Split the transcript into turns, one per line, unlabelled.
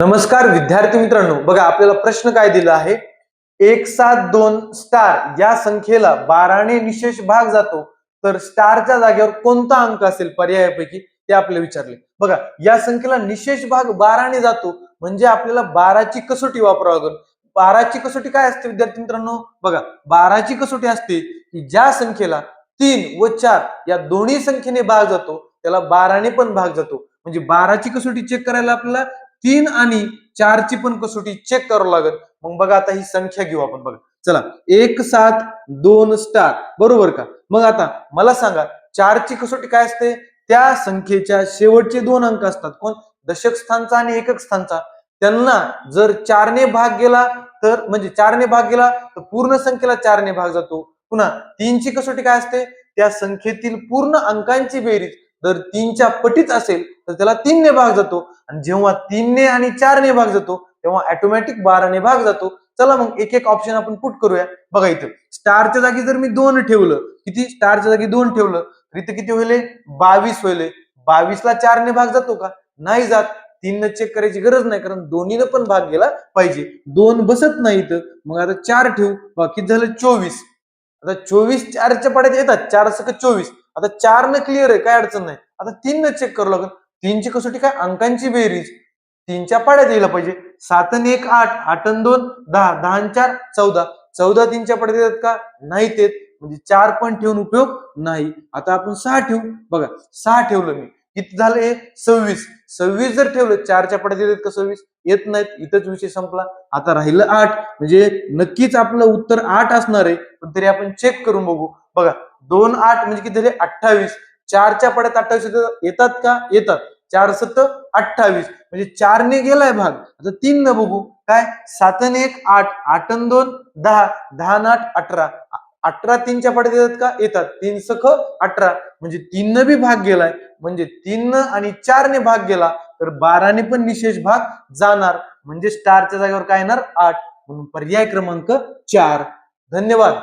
नमस्कार विद्यार्थी मित्रांनो बघा आपल्याला प्रश्न काय दिला आहे? एक सात दोन स्टार या संख्येला बाराने निशेष भाग जातो. तर स्टारच्या जागेवर कोणता अंक असेल पर्यायापैकी? ते आपल्याला विचारले. बघा या संख्येला निशेष भाग बाराने जातो. म्हणजे आपल्याला बाराची कसोटी वापरावं लागेल. बाराची कसोटी काय असते विद्यार्थी मित्रांनो? बघा बाराची कसोटी असते की ज्या संख्येला तीन व चार या दोन्ही संख्येने भाग जातो त्याला बाराने पण भाग जातो. म्हणजे बाराची कसोटी चेक करायला आपल्याला तीन आणि चारची पण कसोटी चेक करावं लागेल. मग बघा आता ही संख्या घेऊ आपण बघा. चला एक सात दोन स्टार. बरोबर का? मग आता मला सांगा चारची कसोटी काय असते? त्या संख्येच्या शेवटचे दोन अंक असतात. कोण? दशक स्थानचा आणि एकक स्थानचा. त्यांना जर चारने भाग गेला तर म्हणजे चारने भाग गेला तर पूर्ण संख्येला चारने भाग जातो. पुन्हा तीनची कसोटी काय असते? त्या संख्येतील पूर्ण अंकांची बेरीज. जर तीनच्या पटीत असेल तर त्याला तीनने भाग जातो. आणि जेव्हा तीनने आणि चारने भाग जातो तेव्हा ऑटोमॅटिक बाराने भाग जातो. चला मग एक एक ऑप्शन आपण पुट करूया. बघा इथं स्टारच्या जागी जर मी दोन ठेवलं किती? स्टारच्या जागी दोन ठेवलं तर इथं किती होईल? बावीस होईल. बावीसला चारने भाग जातो का? नाही जात. तीन चेक करायची गरज नाही कारण दोन्हीनं पण भाग गेला पाहिजे. दोन बसत नाही इथं. मग आता चार ठेवू. किती झालं? चोवीस. आता चोवीस चारच्या पाड्यात येतात. चार सक चोवीस. आता चार न क्लिअर आहे काय अडचण नाही. आता तीन न चेक करावं लागेल. तीनची कसोटी काय? अंकांची बेरीज. तीनच्या पाड्यात यायला पाहिजे. सात आणि एक आठ आठ दोन दहा. दहा चार चौदा. चौदा तीनच्या पाड्यात येतात का? नाही तेत म्हणजे चार पण ठेवून उपयोग नाही. आता आपण सहा ठेवू. बघा सहा ठेवलं मी. किती झालं हे? सव्वीस. सव्वीस जर ठेवलं चारच्या पड्यात येतात का सव्वीस? येत नाहीत. इथंच विषय संपला. आता राहिलं आठ. म्हणजे नक्कीच आपलं उत्तर आठ असणार आहे. पण तरी आपण चेक करून बघू. बघा दोन आठ म्हणजे किती झाले? अठ्ठावीस. चारच्या पड्यात अठ्ठावीस येतात- येतात का? येतात. चार सत्त अठ्ठावीस. म्हणजे चारने गेलाय भाग. आता तीन न बघू. काय? सातन एक आठ. आठ दोन दहा. दहा आठ अठरा. अठरा तीनच्या पड्यात येतात का? येतात. तीन सख अठरा. म्हणजे तीन न बी भाग गेलाय. म्हणजे तीन आणि चारने भाग गेला तर बाराने पण निशेष भाग जाणार. म्हणजे स्टारच्या जागेवर काय येणार? आठ. म्हणून पर्याय क्रमांक चार. धन्यवाद.